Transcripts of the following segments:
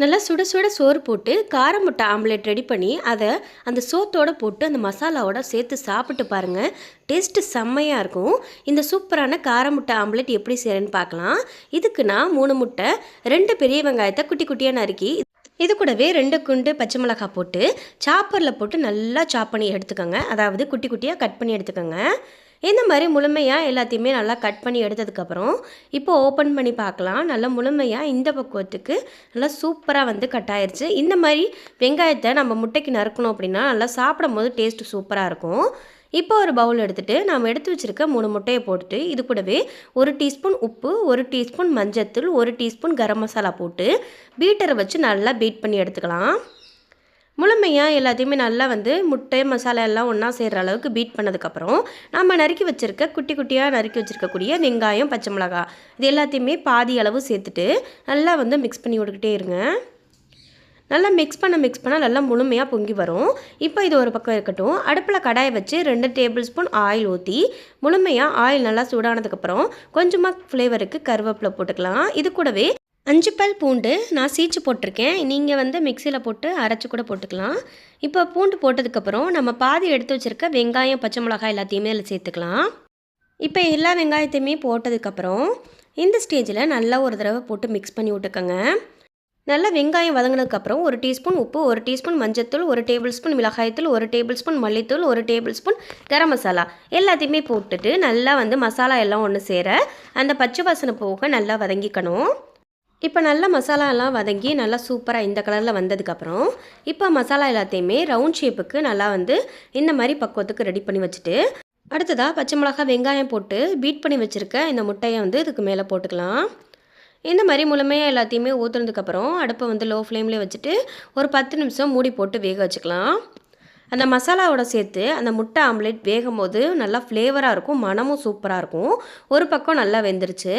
நல்லா சுட சுட சோறு போட்டு காரம் முட்டை ஆம்லேட் ரெடி பண்ணி அதை அந்த சோத்தோடு போட்டு அந்த மசாலாவோட சேர்த்து சாப்பிட்டு பாருங்கள் டேஸ்ட்டு செம்மையாக இருக்கும். இந்த சூப்பரான கார முட்டை ஆம்லேட் எப்படி செய்கிறேன்னு பார்க்கலாம் இதுக்கு நான் மூணு முட்டை ரெண்டு பெரிய வெங்காயத்தை குட்டி குட்டியாக நறுக்கி இது கூடவே ரெண்டு குண்டு பச்சை மிளகாய் போட்டு சாப்பரில் போட்டு நல்லா சாப் பண்ணி எடுத்துக்கோங்க. அதாவது குட்டி குட்டியாக கட் பண்ணி எடுத்துக்கோங்க. இந்த மாதிரி முழுமையாக எல்லாத்தையுமே நல்லா கட் பண்ணி எடுத்ததுக்கப்புறம் இப்போ ஓப்பன் பண்ணி பார்க்கலாம். நல்லா முழுமையாக இந்த பக்குவத்துக்கு நல்லா சூப்பராக வந்து கட் ஆயிடுச்சு இந்த மாதிரி வெங்காயத்தை நம்ம முட்டைக்கு நறுக்கணும் அப்படின்னா நல்லா சாப்பிடும் போது டேஸ்ட்டு சூப்பராக இருக்கும். இப்போ ஒரு பவுல் எடுத்துகிட்டு நாம் எடுத்து வச்சுருக்க மூணு முட்டையை போட்டுட்டு இது கூடவே ஒரு டீஸ்பூன் உப்பு ஒரு டீஸ்பூன் மஞ்சத்தூள் ஒரு டீஸ்பூன் கரம் மசாலா போட்டு பீட்டரை வச்சு நல்லா பீட் பண்ணி எடுத்துக்கலாம். முழுமையாக எல்லாத்தையுமே நல்லா வந்து முட்டை மசாலா எல்லாம் ஒன்றா சேர்கிற அளவுக்கு பீட் பண்ணதுக்கப்புறம் நம்ம நறுக்கி வச்சுருக்க குட்டி குட்டியாக நறுக்கி வச்சுருக்கக்கூடிய வெங்காயம் பச்சை மிளகா இது எல்லாத்தையுமே பாதி அளவு சேர்த்துட்டு நல்லா வந்து மிக்ஸ் பண்ணி விட்டுக்கிட்டே இருங்க. நல்லா மிக்ஸ் பண்ண மிக்ஸ் பண்ணால் நல்லா முழுமையாக பொங்கி வரும். இப்போ இது ஒரு பக்கம் இருக்கட்டும். அடுப்பில் கடாயை வச்சு ரெண்டு டேபிள் ஸ்பூன் ஆயில் ஊற்றி முழுமையாக ஆயில் நல்லா சூடானதுக்கப்புறம் கொஞ்சமாக ஃப்ளேவருக்கு கருவேப்பிலை போட்டுக்கலாம். இது கூடவே அஞ்சு பல் பூண்டு நான் சீச்சு போட்டிருக்கேன். நீங்கள் வந்து மிக்சியில் போட்டு அரைச்சி கூட போட்டுக்கலாம். இப்போ பூண்டு போட்டதுக்கப்புறம் நம்ம பாதி எடுத்து வச்சுருக்க வெங்காயம் பச்சை மிளகாய் எல்லாத்தையுமே அதில் சேர்த்துக்கலாம். இப்போ எல்லா வெங்காயத்தையுமே போட்டதுக்கப்புறம் இந்த ஸ்டேஜில் நல்லா ஒரு தடவை போட்டு மிக்ஸ் பண்ணி விட்டுக்கோங்க. நல்லா வெங்காயம் வதங்கினதுக்கப்புறம் ஒரு டீஸ்பூன் உப்பு ஒரு டீஸ்பூன் மஞ்சத்தூள் ஒரு டேபிள் ஸ்பூன் மிளகாய்த்தூள் ஒரு டேபிள் ஸ்பூன் மல்லித்தூள் ஒரு டேபிள் ஸ்பூன் கரம் மசாலா. எல்லாத்தையுமே போட்டுட்டு நல்லா வந்து மசாலா எல்லாம் ஒன்று சேர அந்த பச்சை வாசனை போக நல்லா வதங்கிக்கணும். இப்போ நல்லா மசாலாலாம் வதங்கி நல்லா சூப்பராக இந்த கலரில் வந்ததுக்கப்புறம் இப்போ மசாலா எல்லாத்தையுமே ரவுண்ட் ஷேப்புக்கு நல்லா வந்து இந்த மாதிரி பக்குவத்துக்கு ரெடி பண்ணி வச்சுட்டு அடுத்ததாக பச்சை மிளகாய் வெங்காயம் போட்டு பீட் பண்ணி வச்சுருக்க இந்த முட்டையை வந்து இதுக்கு மேலே போட்டுக்கலாம். இந்த மாதிரி முழுமையாக எல்லாத்தையுமே ஊற்றுனதுக்கப்புறம் அடுப்பை வந்து லோ ஃப்ளேம்லேயே வச்சுட்டு ஒரு பத்து நிமிஷம் மூடி போட்டு வேக வச்சுக்கலாம். அந்த மசாலாவோட சேர்த்து அந்த முட்டை ஆம்லேட் வேகும் போது நல்லா ஃப்ளேவராக இருக்கும் மனமும் சூப்பராக இருக்கும். ஒரு பக்கம் நல்லா வெந்துருச்சு.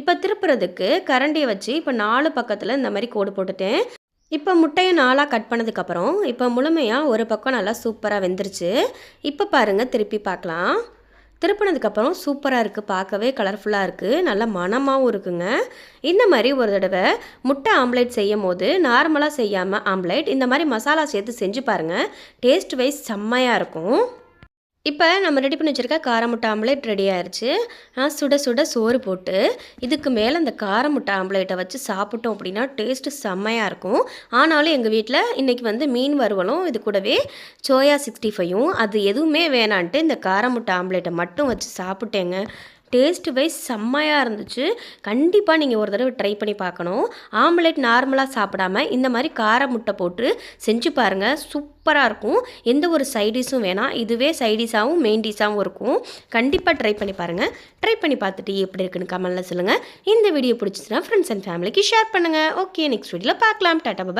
இப்போ திருப்புறதுக்கு கரண்டியை வச்சு இப்போ நாலு பக்கத்தில் இந்த மாதிரி கோடு போட்டுட்டேன். இப்போ முட்டையை நாளாக கட் பண்ணதுக்கப்புறம் இப்போ முழுமையாக ஒரு பக்கம் நல்லா சூப்பராக வெந்துருச்சு. இப்போ பாருங்கள் திருப்பி பார்க்கலாம். திருப்பினதுக்கப்புறம் சூப்பராக இருக்குது பார்க்கவே கலர்ஃபுல்லாக இருக்குது நல்ல மணமாகவும் இருக்குங்க. இந்த மாதிரி ஒரு தடவை முட்டை ஆம்லேட் செய்யும் போது நார்மலாக செய்யாமல் ஆம்லேட் இந்த மாதிரி மசாலா சேர்த்து செஞ்சு பாருங்கள் டேஸ்ட் வைஸ் செம்மையாக இருக்கும். இப்போ நம்ம ரெடி பண்ணி வச்சுருக்க கார முட்டை ஆம்லேட் ரெடி ஆயிடுச்சு நான் சுட சுட சோறு போட்டு இதுக்கு மேலே இந்த காரமுட்டை ஆம்லேட்டை வச்சு சாப்பிட்டோம் அப்படின்னா டேஸ்ட்டு செம்மையாக இருக்கும். ஆனாலும் எங்கள் வீட்டில் இன்றைக்கி வந்து மீன் வறுவலும் இது கூடவே சோயா சிக்ஸ்டி ஃபைவும் அது எதுவுமே வேணான்ட்டு இந்த காரமுட்டை ஆம்லேட்டை மட்டும் வச்சு சாப்பிட்டேங்க. டேஸ்ட் வைஸ் செம்மையாக இருந்துச்சு. கண்டிப்பாக நீங்கள் ஒரு தடவை ட்ரை பண்ணி பார்க்கணும். ஆம்லேட் நார்மலாக சாப்பிடாம இந்த மாதிரி கார முட்டை போட்டு செஞ்சு பாருங்கள் சூப்பராக இருக்கும். எந்த ஒரு சைடிஷும் வேணாம் இதுவே சைடிஷாகவும் மெயின் டிஷாகவும் இருக்கும். கண்டிப்பாக ட்ரை பண்ணி பாருங்கள் ட்ரை பண்ணி பார்த்துட்டு எப்படி இருக்குன்னு கமெண்ட்டில் சொல்லுங்கள் இந்த வீடியோ பிடிச்சிச்சுன்னா ஃப்ரெண்ட்ஸ் அண்ட் ஃபேமிலிக்கு ஷேர் பண்ணுங்கள் ஓகே நெக்ஸ்ட் வீடியோவில் பார்க்கலாம். டாட்டா பாபா